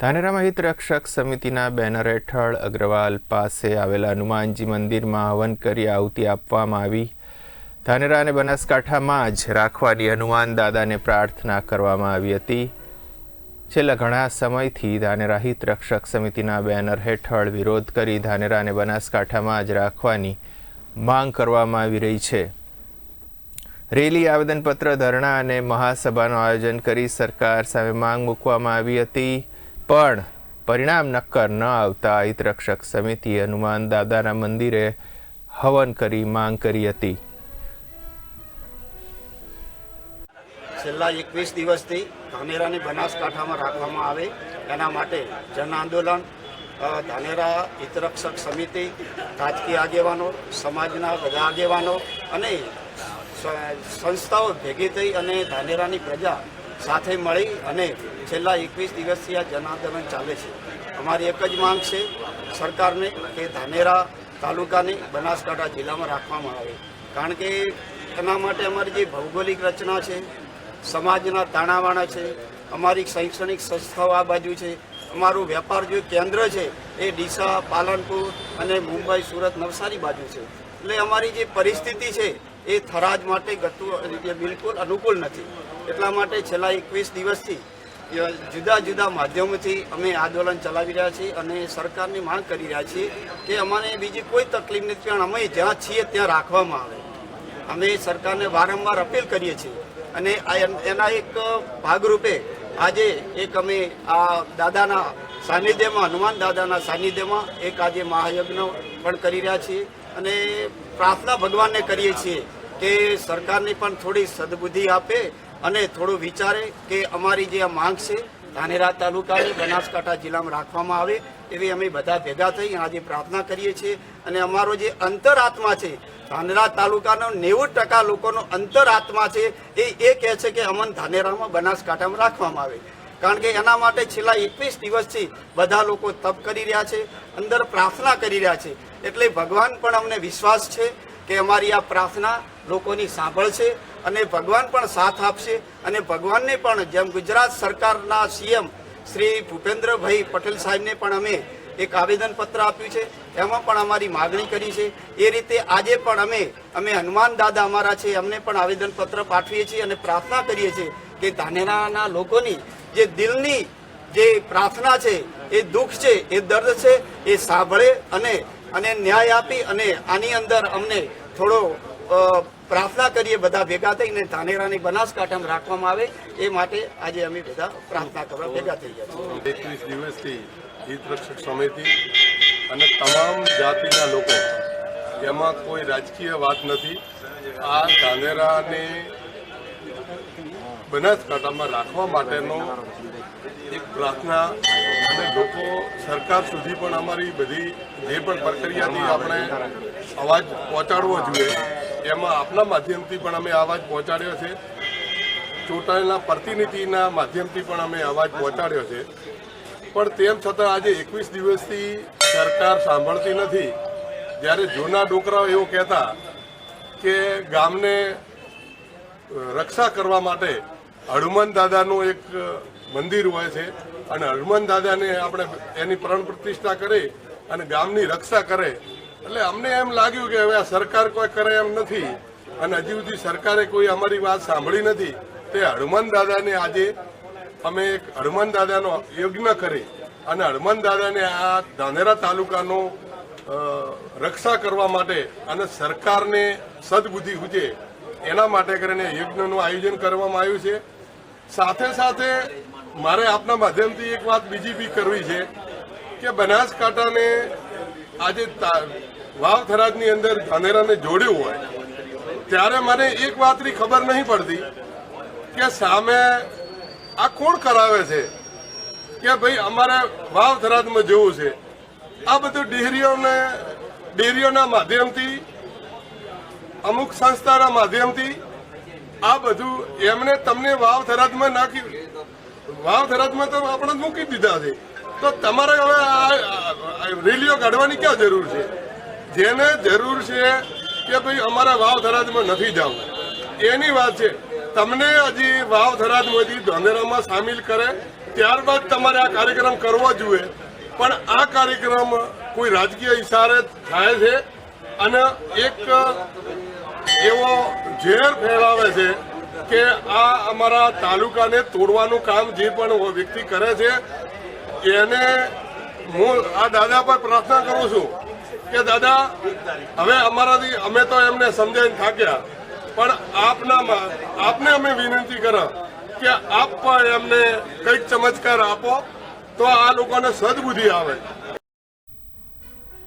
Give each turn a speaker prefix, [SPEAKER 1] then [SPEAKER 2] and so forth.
[SPEAKER 1] ધાનેરામાં હિતરક્ષક સમિતિના બેનર હેઠળ અગ્રવાલ પાસે આવેલા હનુમાનજી મંદિરમાં હવન કરી આહુતિ આપવામાં આવી. ધાનેરા અને બનાસકાંઠામાં જ રાખવાની હનુમાન દાદાને પ્રાર્થના કરવામાં આવી હતી. છેલ્લા ઘણા સમયથી ધાનેરા હિતરક્ષક સમિતિના બેનર હેઠળ વિરોધ કરી ધાનેરા અને બનાસકાંઠામાં જ રાખવાની માંગ કરવામાં આવી રહી છે. રેલી, આવેદનપત્ર, ધરણા અને મહાસભાનું આયોજન કરી સરકાર સામે માંગ મૂકવામાં આવી હતી. પણ પરિણામ નક્કર ન આવતા હિતરક્ષક સમિતિએ હનુમાન દાદાના મંદિરે હવન કરી માંગ કરી હતી.
[SPEAKER 2] છેલ્લા એકવીસ દિવસથી ધાનેરાની બનાસકાંઠામાં રાખવામાં આવે, એના માટે જન આંદોલન ધાનેરા હિતરક્ષક સમિતિ, રાજકીય આગેવાનો, સમાજના બધા આગેવાનો અને સંસ્થાઓ ભેગી થઈ અને ધાનેરાની પ્રજા સાથે મળી અને છેલ્લા એકવીસ દિવસથી આ જનાંદોલન ચાલે છે. અમારી એક જ માંગ છે, સરકારને કે ધાનેરા તાલુકાને બનાસકાંઠા જિલ્લામાં રાખવામાં આવે. કારણ કે એના માટે અમારી જે ભૌગોલિક રચના છે, સમાજના તાણાવાણા છે, અમારી શૈક્ષણિક સંસ્થાઓ આ બાજુ છે, અમારું વેપાર જે કેન્દ્ર છે, એ ડીસા, પાલનપુર અને મુંબઈ, સુરત નવસારી બાજુ છે. એટલે અમારી જે પરિસ્થિતિ છે એ થરાજ માટે ગતું બિલકુલ અનુકૂળ નથી. એટલા માટે છેલ્લા એકવીસ દિવસથી જુદા જુદા માધ્યમોથી અમે આંદોલન ચલાવી રહ્યા છીએ અને સરકારની માંગ કરી રહ્યા છીએ કે અમારે બીજી કોઈ તકલીફ નથી, પણ અમે જ્યાં છીએ ત્યાં રાખવામાં આવે. અમે સરકારને વારંવાર અપીલ કરીએ છીએ અને એના એક ભાગરૂપે આજે એક અમે આ દાદાના સાનિધ્યમાં, હનુમાન દાદાના સાનિધ્યમાં એક આજે મહાયજ્ઞ પણ કરી રહ્યા છીએ અને પ્રાર્થના ભગવાનને કરીએ છીએ. કે સરકારને પણ થોડી સદબુદ્ધિ આપે અને થોડું વિચારે કે અમારી જે આ માંગ છે, ધાનેરા તાલુકાની બનાસકાંઠા જિલ્લામાં રાખવામાં આવે એવી અમે બધા ભેગા થઈ આજે પ્રાર્થના કરીએ છીએ. અને અમારો જે અંતરાત્મા છે, ધાનેરા તાલુકાનો નેવું ટકા લોકોનો અંતરાત્મા છે એ એ કહે છે કે અમન ધાનેરામાં બનાસકાંઠામાં રાખવામાં આવે. કારણ કે એના માટે છેલ્લા એકવીસ દિવસથી બધા લોકો તપ કરી રહ્યા છે, અંદર પ્રાર્થના કરી રહ્યા છે. એટલે ભગવાન પણ અમને વિશ્વાસ છે કે અમારી આ પ્રાર્થના લોકોની સાંભળશે અને ભગવાન પણ સાથ આપશે અને ભગવાનને પણ જેમ ગુજરાત સરકારના સીએમ શ્રી ભૂપેન્દ્રભાઈ પટેલ સાહેબને પણ અમે એક આવેદનપત્ર આપ્યું છે. એમાં પણ અમારી માગણી કરી છે. એ રીતે આજે પણ અમે અમે હનુમાન દાદા અમારા છે, અમને પણ આવેદનપત્ર પાઠવીએ છીએ અને પ્રાર્થના કરીએ છીએ કે ધાનેરાના લોકોની જે દિલની જે પ્રાર્થના છે, એ દુઃખ છે, એ દર્દ છે, એ સાંભળે અને અને ન્યાય આપી અને આની અંદર અમને થોડો પ્રાર્થના કરીએ બધા ભેગા થઈને ધાનેરાની બનાસકાંઠામાં રાખવામાં આવે એ માટે આજે અમે બધા પ્રાર્થના કરવા ભેગા થઈ ગયા
[SPEAKER 3] એકવીસ દિવસથી હિત રક્ષક સમિતિ અને તમામ જાતિના લોકો, એમાં કોઈ રાજકીય વાત નથી. આ ધાનેરાને બનાસકાંઠામાં રાખવા માટેનો એક પ્રાર્થના અને લોકો સરકાર સુધી પણ અમારી બધી જે પણ પ્રક્રિયાથી આપણે અવાજ પહોંચાડવો જોઈએ એમાં આપના માધ્યમથી પણ અમે અવાજ પહોંચાડ્યો છે. ચૂંટાયેલા પ્રતિનિધિના માધ્યમથી પણ અમે અવાજ પહોંચાડ્યો છે. પણ તેમ છતાં આજે એકવીસ દિવસથી સરકાર સાંભળતી નથી. જ્યારે જૂના ડોકરાઓ એવું કહેતા કે ગામને રક્ષા કરવા માટે હનુમાન દાદાનું એક મંદિર હોય છે અને હનુમાન દાદાને આપણે એની પ્રાણ પ્રતિષ્ઠા કરી અને ગામની રક્ષા કરે એટલે અમને એમ લાગ્યું કે હવે આ સરકાર કોઈ કરે એમ નથી અને હજી સુધી સરકારે કોઈ અમારી વાત સાંભળી નથી. તે હનુમાન દાદાને આજે અમે એક હનુમાન દાદાનો યજ્ઞ કરી અને હનુમાન દાદાને આ ધાનેરા તાલુકાનો રક્ષા કરવા માટે અને સરકારને સદબુદ્ધિ સૂચે એના માટે કરીને યજ્ઞનું આયોજન કરવામાં આવ્યું છે. સાથે સાથે મારે આપના માધ્યમથી એક વાત બીજી બી કરવી છે કે બનાસકાંઠાને આજે તા- વાવ થરાદની અંદર ધાનેરાને જોડ્યું હોય, ત્યારે મને એક વાતની ખબર નહીં પડતી કે સામે આ કોણ કરાવે છે? કે ભાઈ, અમારે વાવ થરાદમાં જવું છે. આ બધું ડેરીઓને, ડેરીઓના માધ્યમથી, અમુક સંસ્થાના માધ્યમથી, આ બધું એમને તમને વાવ થરાદમાં નાખી વાવ થરાદમાં તો આપણે મૂકી દીધા છે. તો તમારે હવે આ રેલીઓ કાઢવાની ક્યાં જરૂર છે? જેને જરૂર છે કે ભાઈ અમારા વાવ થરાદમાં નથી જવું. એની વાત છે, તમને હજી વાવ થરાદમાંથી ધોનેરામાં સામેલ કરે, ત્યારબાદ તમારે આ કાર્યક્રમ કરવો જોઈએ. પણ આ કાર્યક્રમ કોઈ રાજકીય ઇશારે થાય છે અને એક એવો ઝેર ફેલાવે છે કે આ અમારા તાલુકાને તોડવાનું કામ જે પણ વ્યક્તિ કરે છે, એને હું આ દાદા પર પ્રાર્થના કરું છું કે દાદા, હવે અમારાથી અમે તો એમને સમજાવીને થાક્યા, પણ આપના આપને અમે વિનંતી કરો કે આપ પણ એમને કંઈક ચમત્કાર આપો, તો આ લોકોને સદબુદ્ધિ આવે.